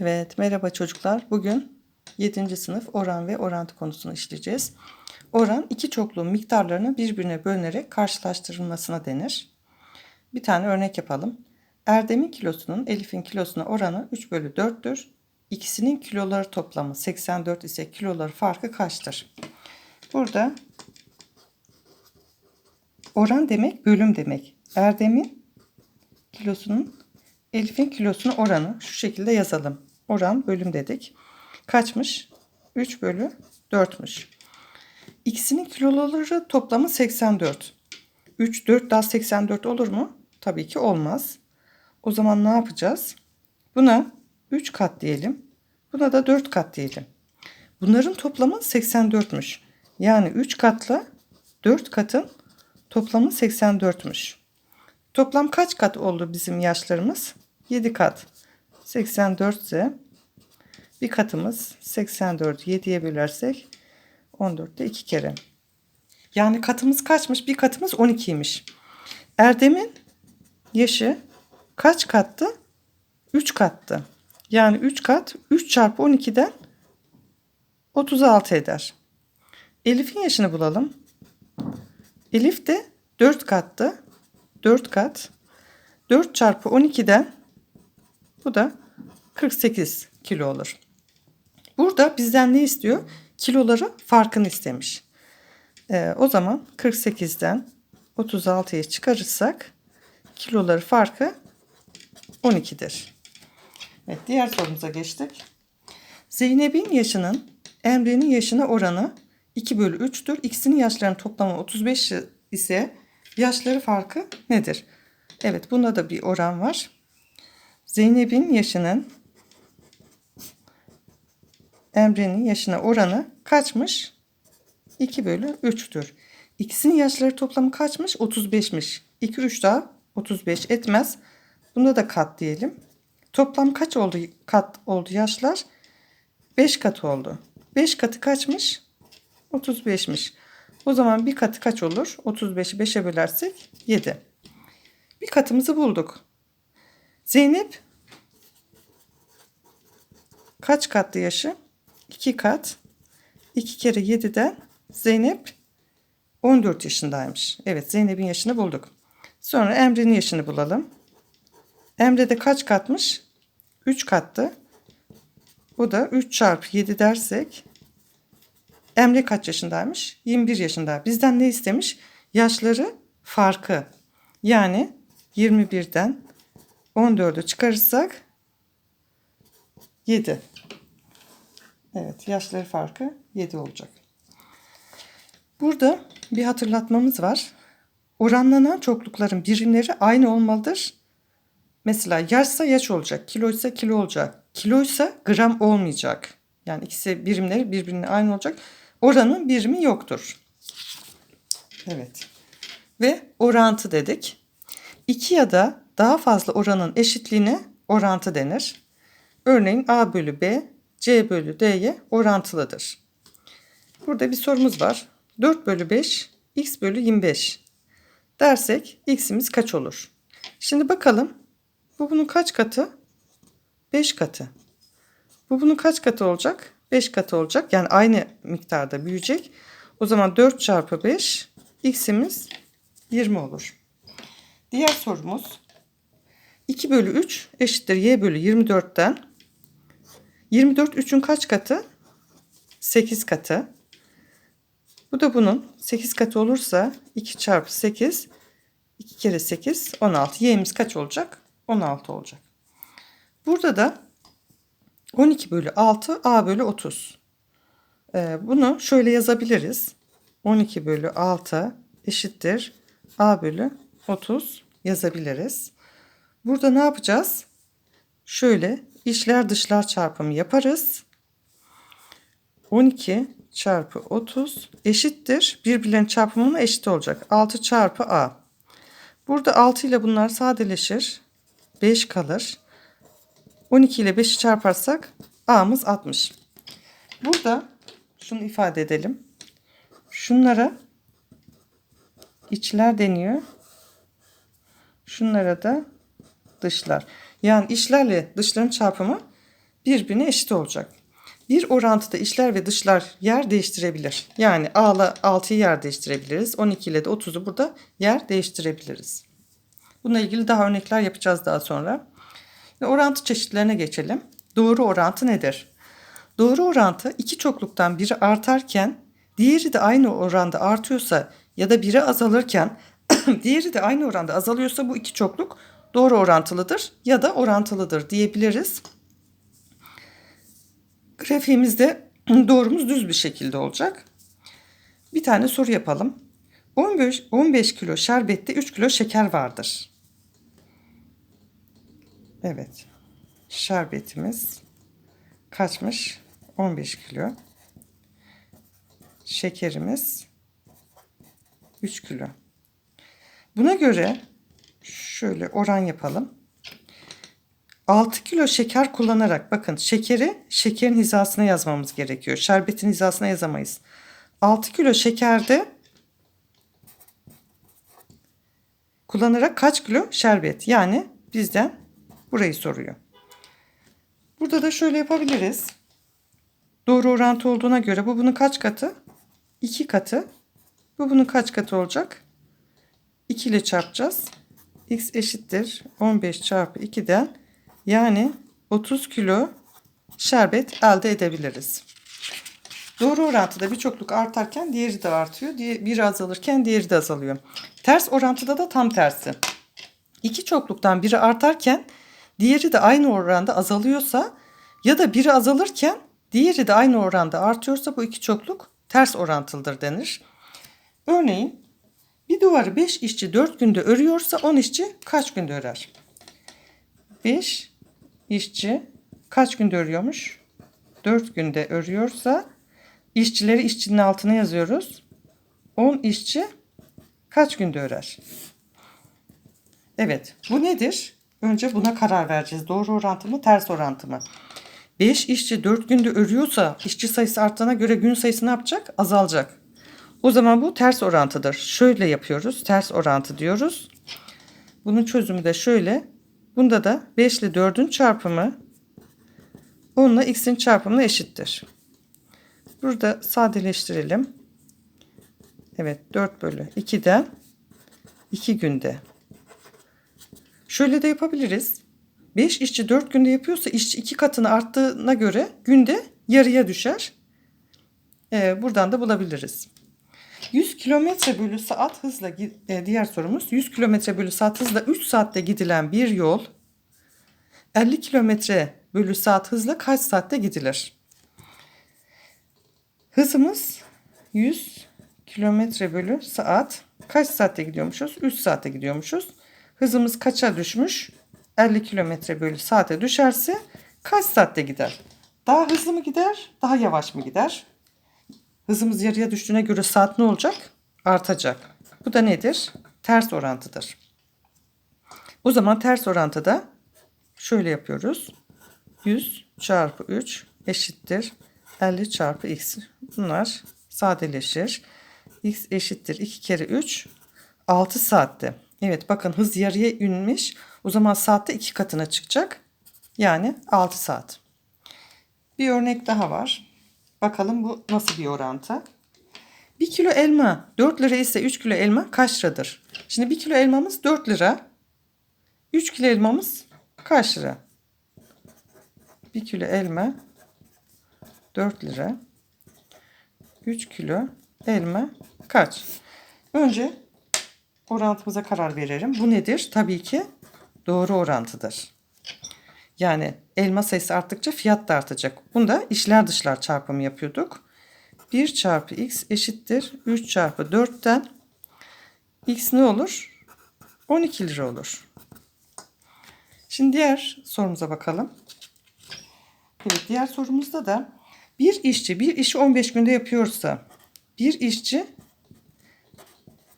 Evet, merhaba çocuklar. Bugün 7. sınıf oran ve orantı konusunu işleyeceğiz. Oran iki çokluğun miktarlarını birbirine bölünerek karşılaştırılmasına denir. Bir tane örnek yapalım. Erdem'in kilosunun Elif'in kilosuna oranı 3 bölü 4'tür. İkisinin kiloları toplamı 84 ise kiloları farkı kaçtır? Burada oran demek bölüm demek. Erdem'in kilosunun Elif'in kilosuna oranı şu şekilde yazalım. Oran bölüm dedik. Kaçmış? 3 bölü 4'müş. İkisinin kiloları toplamı 84. 3, 4 daha 84 olur mu? Tabii ki olmaz. O zaman ne yapacağız? Buna 3 kat diyelim. Buna da 4 kat diyelim. Bunların toplamı 84'müş. Yani 3 katla 4 katın toplamı 84'müş. Toplam kaç kat oldu bizim yaşlarımız? 7 kat. 84 ise bir katımız 84 7'ye bölersek 14'te 2 kere. Yani katımız kaçmış? Bir katımız 12'ymiş. Erdem'in yaşı kaç kattı? 3 kattı. Yani 3 kat 3 çarpı 12'den 36 eder. Elif'in yaşını bulalım. Elif de 4 kattı. 4 kat. 4 çarpı 12'den bu da 48 kilo olur. Burada bizden ne istiyor? Kiloları farkını istemiş. Ee, o zaman 48'den 36'ya çıkarırsak kiloları farkı 12'dir. Evet, diğer sorumuza geçtik. Zeynep'in yaşının Emre'nin yaşına oranı 2 bölü 3'tür. İkisinin yaşlarının toplamı 35 ise yaşları farkı nedir? Evet bunda da bir oran var. Zeynep'in yaşının Emre'nin yaşına oranı kaçmış? 2 bölü 3'tür. İkisinin yaşları toplamı kaçmış? 35'miş. 2 3 daha 35 etmez. Bunda da kat diyelim. Toplam kaç oldu kat oldu yaşlar? 5 kat oldu. 5 katı kaçmış? 35'miş. O zaman bir katı kaç olur? 35'i 5'e bölersek 7. Bir katımızı bulduk. Zeynep kaç katlı yaşı? 2 kat. 2 kere 7'den Zeynep 14 yaşındaymış. Evet Zeynep'in yaşını bulduk. Sonra Emre'nin yaşını bulalım. Emre de kaç katmış? 3 kattı. Bu da 3 çarpı 7 dersek Emre kaç yaşındaymış? 21 yaşında. Bizden ne istemiş? Yaşları farkı. Yani 21'den 14'ü çıkarırsak 7. Evet yaşları farkı 7 olacak. Burada bir hatırlatmamız var. Oranlanan çoklukların birimleri aynı olmalıdır. Mesela yaşsa yaş olacak, kiloysa kilo olacak. Kiloysa gram olmayacak. Yani ikisi birimleri birbirine aynı olacak. Oranın birimi yoktur. Evet. Ve orantı dedik. İki ya da daha fazla oranın eşitliğine orantı denir. Örneğin A bölü B, C bölü D'ye orantılıdır. Burada bir sorumuz var. 4 bölü 5, x bölü 25 dersek x'imiz kaç olur? Şimdi bakalım. Bu bunun kaç katı? 5 katı. Bu bunun kaç katı olacak? 5 katı olacak. Yani aynı miktarda büyüyecek. O zaman 4 çarpı 5 x'imiz 20 olur. Diğer sorumuz 2 bölü 3 eşittir y bölü 24'ten 24 3'ün kaç katı? 8 katı. Bu da bunun 8 katı olursa 2 çarpı 8 2 kere 8 16. Y'imiz kaç olacak? 16 olacak. Burada da 12 bölü 6 A bölü 30. Ee, bunu şöyle yazabiliriz. 12 bölü 6 eşittir A bölü 30 yazabiliriz. Burada ne yapacağız? Şöyle içler dışlar çarpımı yaparız. 12 çarpı 30 eşittir. Birbirlerinin çarpımına eşit olacak. 6 çarpı A. Burada 6 ile bunlar sadeleşir. 5 kalır. 12 ile 5'i çarparsak A'mız 60. Burada şunu ifade edelim. Şunlara içler deniyor. Şunlara da dışlar. Yani içlerle dışların çarpımı birbirine eşit olacak. Bir orantıda işler ve dışlar yer değiştirebilir. Yani A ile 6'yı yer değiştirebiliriz. 12 ile de 30'u burada yer değiştirebiliriz. Bununla ilgili daha örnekler yapacağız daha sonra. Ve orantı çeşitlerine geçelim. Doğru orantı nedir? Doğru orantı iki çokluktan biri artarken diğeri de aynı oranda artıyorsa ya da biri azalırken diğeri de aynı oranda azalıyorsa bu iki çokluk doğru orantılıdır ya da orantılıdır diyebiliriz. Grafiğimizde doğrumuz düz bir şekilde olacak. Bir tane soru yapalım. 15, 15 kilo şerbette 3 kilo şeker vardır. Evet. Şerbetimiz kaçmış? 15 kilo. Şekerimiz 3 kilo. Buna göre şöyle oran yapalım. 6 kilo şeker kullanarak bakın şekeri şekerin hizasına yazmamız gerekiyor. Şerbetin hizasına yazamayız. 6 kilo şekerde kullanarak kaç kilo şerbet? Yani bizden burayı soruyor. Burada da şöyle yapabiliriz. Doğru orantı olduğuna göre bu bunun kaç katı? 2 katı. Bu bunun kaç katı olacak? 2 ile çarpacağız. X eşittir 15 çarpı 2'den yani 30 kilo şerbet elde edebiliriz. Doğru orantıda bir çokluk artarken diğeri de artıyor. Biri azalırken diğeri de azalıyor. Ters orantıda da tam tersi. İki çokluktan biri artarken diğeri de aynı oranda azalıyorsa ya da biri azalırken diğeri de aynı oranda artıyorsa bu iki çokluk ters orantılıdır denir. Örneğin bir duvarı 5 işçi 4 günde örüyorsa 10 işçi kaç günde örer? 5 işçi kaç günde örüyormuş? 4 günde örüyorsa işçileri işçinin altına yazıyoruz. 10 işçi kaç günde örer? Evet bu nedir? Önce buna karar vereceğiz. Doğru orantı mı ters orantı mı? 5 işçi 4 günde örüyorsa işçi sayısı arttığına göre gün sayısı ne yapacak? Azalacak. O zaman bu ters orantıdır. Şöyle yapıyoruz. Ters orantı diyoruz. Bunun çözümü de şöyle. Bunda da 5 ile 4'ün çarpımı 10 ile x'in çarpımına eşittir. Burada sadeleştirelim. Evet 4 bölü 2'den 2 günde. Şöyle de yapabiliriz. 5 işçi 4 günde yapıyorsa işçi 2 katını arttığına göre günde yarıya düşer. Ee, buradan da bulabiliriz. 100 kilometre bölü saat hızla e, diğer sorumuz 100 kilometre bölü saat hızla 3 saatte gidilen bir yol 50 kilometre bölü saat hızla kaç saatte gidilir? Hızımız 100 kilometre bölü saat kaç saatte gidiyormuşuz? 3 saatte gidiyormuşuz. Hızımız kaça düşmüş? 50 kilometre bölü saate düşerse kaç saatte gider? Daha hızlı mı gider? Daha yavaş mı gider? Hızımız yarıya düştüğüne göre saat ne olacak? Artacak. Bu da nedir? Ters orantıdır. O zaman ters orantıda şöyle yapıyoruz. 100 çarpı 3 eşittir 50 çarpı x. Bunlar sadeleşir. x eşittir 2 kere 3 6 saatte. Evet bakın hız yarıya inmiş. O zaman saatte 2 katına çıkacak. Yani 6 saat. Bir örnek daha var. Bakalım bu nasıl bir orantı. 1 kilo elma 4 lira ise 3 kilo elma kaç liradır? Şimdi 1 kilo elmamız 4 lira. 3 kilo elmamız kaç lira? 1 kilo elma 4 lira. 3 kilo elma kaç? Önce orantımıza karar verelim. Bu nedir? Tabii ki doğru orantıdır. Yani elma sayısı arttıkça fiyat da artacak. Bunda işler dışlar çarpımı yapıyorduk. 1 çarpı x eşittir 3 çarpı 4'ten x ne olur? 12 lira olur. Şimdi diğer sorumuza bakalım. Evet diğer sorumuzda da bir işçi bir işi 15 günde yapıyorsa bir işçi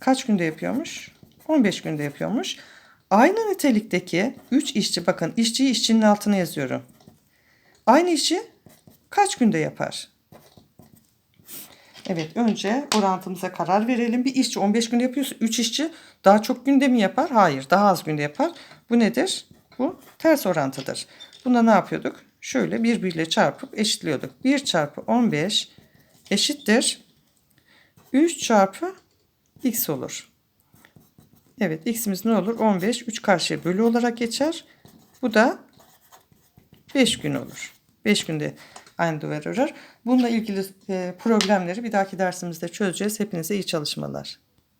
kaç günde yapıyormuş? 15 günde yapıyormuş. Aynı nitelikteki 3 işçi bakın işçiyi işçinin altına yazıyorum. Aynı işi kaç günde yapar? Evet önce orantımıza karar verelim. Bir işçi 15 günde yapıyorsa 3 işçi daha çok günde mi yapar? Hayır daha az günde yapar. Bu nedir? Bu ters orantıdır. Bunda ne yapıyorduk? şöyle birbiriyle çarpıp eşitliyorduk. 1 çarpı 15 eşittir 3 çarpı x olur. Evet x'imiz ne olur? 15. 3 karşıya bölü olarak geçer. Bu da 5 gün olur. 5 günde aynı duvar örer. Bununla ilgili e, problemleri bir dahaki dersimizde çözeceğiz. Hepinize iyi çalışmalar.